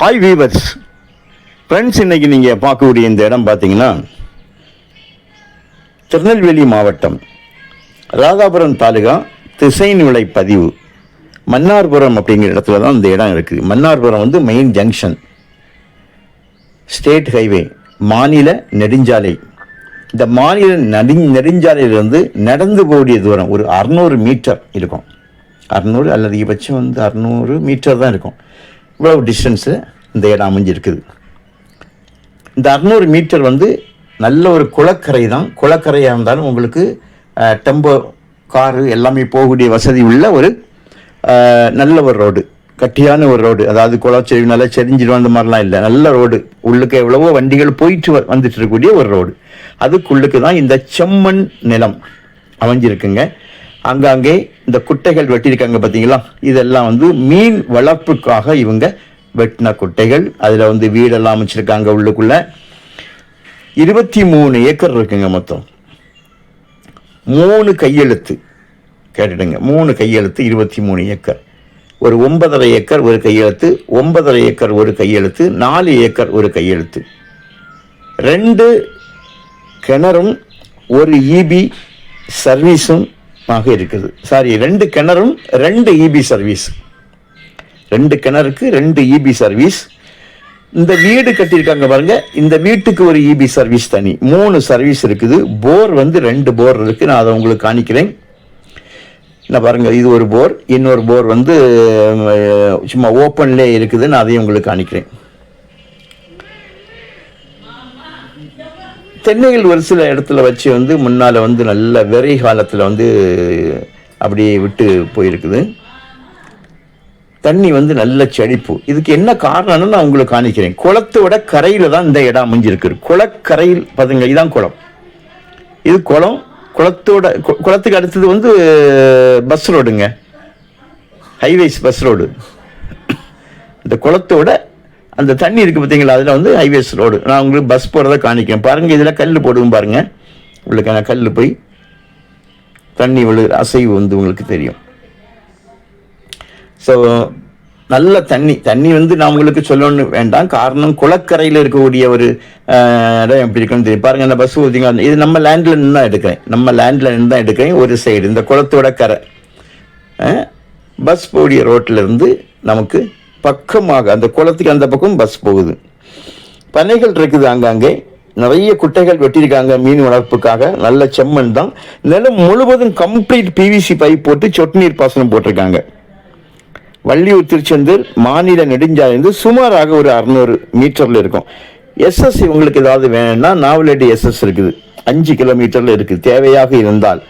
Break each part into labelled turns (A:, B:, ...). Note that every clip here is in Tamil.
A: ஹாய் வீவர்ஸ் ஃப்ரெண்ட்ஸ் இன்னைக்கு நீங்கள் பார்க்கக்கூடிய இந்த இடம் பார்த்தீங்கன்னா திருநெல்வேலி மாவட்டம் ராதாபுரம் தாலுகா திசைன் விலை பதிவு. மன்னார்புரம் அப்படிங்கிற இடத்துல தான் இந்த இடம் இருக்குது மன்னார்புரம் வந்து மெயின் ஜங்ஷன் ஸ்டேட் ஹைவே மாநில நெடுஞ்சாலை. இந்த மாநில நெடு நெடுஞ்சாலையிலிருந்து நடந்து போடிய தூரம் ஒரு அறநூறு மீட்டர் இருக்கும். அறநூறு அல்லது அதிகபட்சம் வந்து அறநூறு மீட்டர் தான் இருக்கும். இவ்வளவு டிஸ்டன்ஸு இந்த இடம் அமைஞ்சிருக்குது. இந்த அறநூறு மீட்டர் வந்து நல்ல ஒரு குளக்கரை தான். குளக்கரையாக இருந்தாலும் உங்களுக்கு டெம்போ காரு எல்லாமே போகக்கூடிய வசதி உள்ள ஒரு நல்ல ஒரு ரோடு கட்டியான ஒரு ரோடு அதாவது குளச்செடி நல்லா செறிஞ்சிடும் அந்த மாதிரிலாம் இல்லை. நல்ல ரோடு உள்ளுக்கு எவ்வளவோ வண்டிகள் போயிட்டு வந்துட்டு இருக்கக்கூடிய ஒரு ரோடு அதுக்குள்ளுக்கு தான் இந்த செம்மண் நிலம் அமைஞ்சிருக்குங்க. அங்கங்கே இந்த குட்டைகள் வெட்டியிருக்காங்க பார்த்தீங்களா? இதெல்லாம் வந்து மீன் வளர்ப்புக்காக இவங்க வெட்டின குட்டைகள். அதில் வந்து வீடெல்லாம் அமைச்சிருக்காங்க உள்ளுக்குள்ள. இருபத்தி மூணு ஏக்கர் இருக்குங்க மொத்தம். மூணு கையெழுத்து. கேட்டுடுங்க. மூணு கையெழுத்து இருபத்தி மூணு ஏக்கர். ஒரு ஒன்பதரை ஏக்கர் ஒரு கையெழுத்து ஒன்பதரை ஏக்கர் ஒரு கையெழுத்து நாலு ஏக்கர் ஒரு கையெழுத்து. ரெண்டு கிணறும் ஒரு இபி சர்வீஸும் ஆக இருக்குது. சாரி ரெண்டு கிணறும் ரெண்டு இபி சர்வீஸ் ரெண்டு கிணறுக்கு ரெண்டு இபி சர்வீஸ் இந்த வீடு கட்டியிருக்காங்க பாருங்க. இந்த வீட்டுக்கு ஒரு இபி சர்வீஸ் தனி. மூணு சர்வீஸ் இருக்குது. போர் வந்து ரெண்டு போர் இருக்குது நான் அதை உங்களுக்கு காணிக்கிறேன். நான் பாருங்கள் இது ஒரு போர். இன்னொரு போர் வந்து சும்மா ஓப்பன்லேயே இருக்குது. நான் அதையும் உங்களுக்கு காணிக்கிறேன். தென்னைகள் ஒரு சில இடத்துல வச்சு வந்து முன்னால் வந்து நல்ல வெறை காலத்தில் வந்து அப்படியே விட்டு போயிருக்குது. தண்ணி வந்து நல்ல செழிப்பு. இதுக்கு என்ன காரணம்னு நான் உங்களுக்கு காணிக்கிறேன். குளத்தோட கரையில் தான் இந்த இடம் அமைஞ்சிருக்கு. குளக்கரையில் பார்த்துங்க இதுதான் குளம். இது குளம். குளத்தோட கு- குளத்துக்கு அடுத்தது வந்து பஸ் ரோடுங்க. Highways bus road. இந்த குளத்தோட அந்த தண்ணி இருக்குது பார்த்தீங்களா அதில் வந்து ஹைவேஸ் ரோடு நான் உங்களுக்கு பஸ் போகிறத காணிக்கிறேன். பாருங்கள் இதில் கல் போடுவோம் பாருங்கள் உங்களுக்கு கல் போய் தண்ணி விழு அசைவு வந்து உங்களுக்கு தெரியும். ஸோ நல்ல தண்ணி. தண்ணி வந்து நான் உங்களுக்கு சொல்லணும்னு வேண்டாம். காரணம் குளக்கரையில் இருக்கக்கூடிய ஒரு இடம் எப்படி இருக்குன்னு தெரியும். பாருங்க இந்த பஸ் ஊற்றிங்க இது நம்ம லேண்டில் நின்று தான் எடுக்கிறேன். நம்ம லேண்டில் நின்று தான் எடுக்கிறேன் ஒரு சைடு இந்த குளத்தோட கரை. பஸ் போடிய ரோட்டில் இருந்து நமக்கு பக்கமாக அந்த குளத்துக்கு அந்த பக்கம் பஸ் போகுது. பனைகள் இருக்குது அங்கங்கே நிறைய குட்டைகள் வெட்டியிருக்காங்க மீன் வளர்ப்புக்காக. நல்ல செம்மண் தான். நிலம் முழுவதும் கம்ப்ளீட் பிவிசி பைப் போட்டு சொட்டு நீர் பாசனம் போட்டிருக்காங்க. வள்ளியூர் திருச்செந்தூர் மாநில நெடுஞ்சாலைந்து சுமாராக ஒரு அறநூறு மீட்டரில் இருக்கும். எஸ்எஸ் உங்களுக்கு ஏதாவது வேணும்னா நாவலடி எஸ்எஸ் இருக்குது. அஞ்சு கிலோமீட்டரில் இருக்குது தேவையாக இருந்தால்.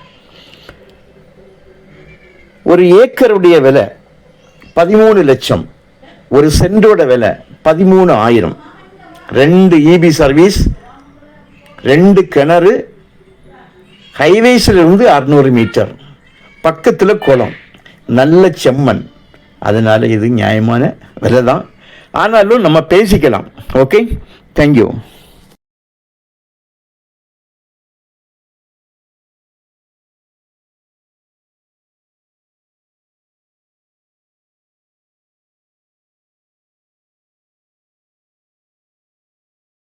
A: ஒரு ஏக்கருடைய விலை பதிமூணு லட்சம். ஒரு சென்டோட விலை பதிமூணு ஆயிரம். ரெண்டு இபி சர்வீஸ் ரெண்டு கிணறு ஹைவேஸிலிருந்து அறுநூறு மீட்டர். பக்கத்தில் குளம் நல்ல செம்மண். அதனால் இது நியாயமான விலை தான் ஆனாலும் நம்ம பேசிக்கலாம். Okay thank you